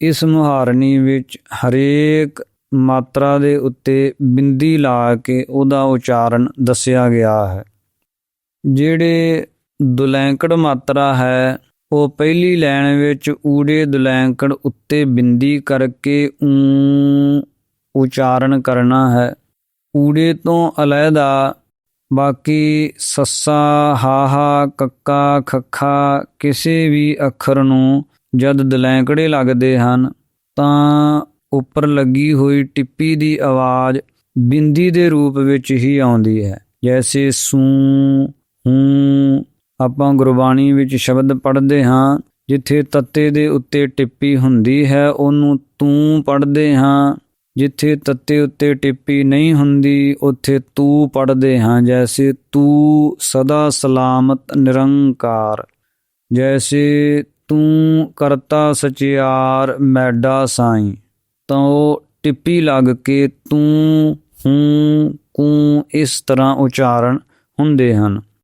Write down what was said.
ਇਸ ਮੁਹਾਰਨੀ ਵਿੱਚ ਹਰੇਕ ਮਾਤਰਾ ਦੇ ਉੱਤੇ ਬਿੰਦੀ ਲਾ ਕੇ ਉਹਦਾ ਉਚਾਰਨ ਦੱਸਿਆ ਗਿਆ ਹੈ। ਜਿਹੜੇ ਦੁਲੈਂਕੜ ਮਾਤਰਾ ਹੈ, ਉਹ ਪਹਿਲੀ ਲਾਈਨ ਵਿੱਚ ਊੜੇ ਦੁਲੈਂਕੜ ਉੱਤੇ ਬਿੰਦੀ ਕਰਕੇ ਊ ਉਚਾਰਨ ਕਰਨਾ ਹੈ। ਊੜੇ ਤੋਂ ਅਲੱਗਾ ਬਾਕੀ ਸੱਸਾ, ਹਾਹਾ, ਕੱਕਾ, ਖੱਖਾ, ਕਿਸੇ ਵੀ ਅੱਖਰ ਨੂੰ ਜਦ ਦਲੈਂਕੜੇ ਲੱਗਦੇ ਹਨ, ਤਾਂ ਉੱਪਰ ਲੱਗੀ ਹੋਈ ਟਿੱਪੀ ਦੀ ਆਵਾਜ਼ ਬਿੰਦੀ ਦੇ ਰੂਪ ਵਿੱਚ ਹੀ ਆਉਂਦੀ ਹੈ। ਜੈਸੇ ਸੂ, ਹੂੰ, ਆਪਾਂ ਗੁਰਬਾਣੀ ਵਿੱਚ ਸ਼ਬਦ ਪੜ੍ਹਦੇ ਹਾਂ, ਜਿੱਥੇ ਤੱਤੇ ਦੇ ਉੱਤੇ ਟਿੱਪੀ ਹੁੰਦੀ ਹੈ, ਉਹਨੂੰ ਤੂੰ ਪੜ੍ਹਦੇ ਹਾਂ। ਜਿੱਥੇ ਤੱਤੇ ਉੱਤੇ ਟਿੱਪੀ ਨਹੀਂ ਹੁੰਦੀ, ਉੱਥੇ ਤੂੰ ਪੜ੍ਹਦੇ ਹਾਂ। ਜੈਸੇ ਤੂੰ ਸਦਾ ਸਲਾਮਤ, ਨਿਰੰਕਾਰ। ਜੈਸੇ ਤੂੰ ਕਰਤਾ ਸਚਿਆਰ ਮੈਡਾ ਸਾਈ, ਤਾਂ ਟਿੱਪੀ ਲੱਗ ਕੇ ਤੂੰ ਹੂੰ ਕੂ ਇਸ ਤਰ੍ਹਾਂ ਉਚਾਰਨ ਹੁੰਦੇ ਹਨ।